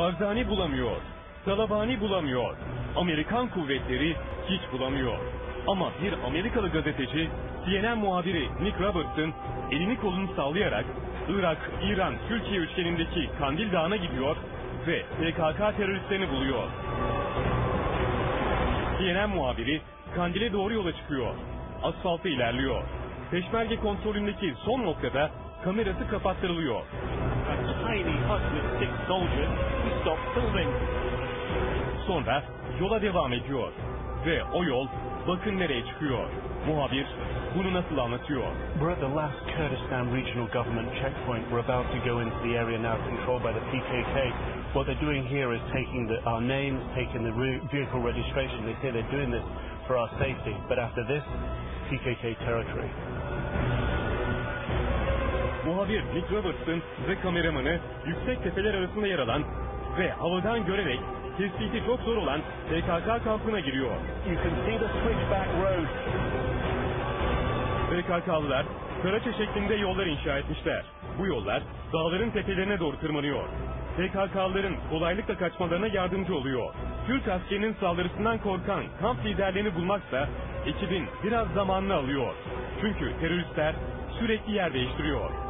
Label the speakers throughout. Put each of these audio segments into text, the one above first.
Speaker 1: Barzani bulamıyor. Talabani bulamıyor. Amerikan kuvvetleri hiç bulamıyor. Ama bir Amerikalı gazeteci CNN muhabiri Nick Robertson elini kolunu sallayarak Irak, İran, Türkiye üçgenindeki Kandil Dağı'na gidiyor ve PKK teröristlerini buluyor. CNN muhabiri Kandil'e doğru yola çıkıyor. Asfalta ilerliyor. Peşmerge kontrolündeki son noktada kamerası kapattırılıyor.
Speaker 2: A tiny hut with six soldiers. We stopped filming.
Speaker 1: Sonra yola devam ediyor. Ve o yol bakın nereye çıkıyor. Muhabir bunu nasıl anlatıyor?
Speaker 3: We're at the last Kurdistan Regional Government checkpoint. We're about to go into the area now controlled by the PKK. What they're doing here is taking the, our names, taking the vehicle registration. They say they're doing this for our safety. But after this, PKK territory.
Speaker 1: Muhabir Nick Robertson ve kameramanı yüksek tepeler arasında yer alan ve havadan görerek tespiti çok zor olan PKK kampına giriyor. PKK'lılar Karaça şeklinde yollar inşa etmişler. Bu yollar dağların tepelerine doğru tırmanıyor. PKK'lıların kolaylıkla kaçmalarına yardımcı oluyor. Türk askerinin saldırısından korkan kamp liderlerini bulmaksa ekibin biraz zamanını alıyor. Çünkü teröristler sürekli yer değiştiriyor.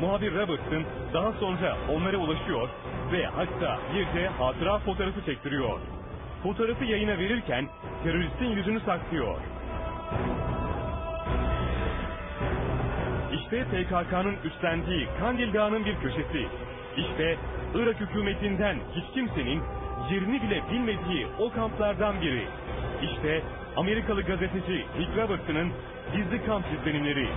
Speaker 1: Muhabir Robertson daha sonra onlara ulaşıyor ve hatta bir de hatıra fotoğrafı çektiriyor. Fotoğrafı yayına verirken teröristin yüzünü saklıyor. İşte PKK'nın üstlendiği Kandil Dağı'nın bir köşesi. İşte Irak hükümetinden hiç kimsenin yerini bile bilmediği o kamplardan biri. İşte Amerikalı gazeteci Rick Robertson'ın gizli kamp izlenimleri.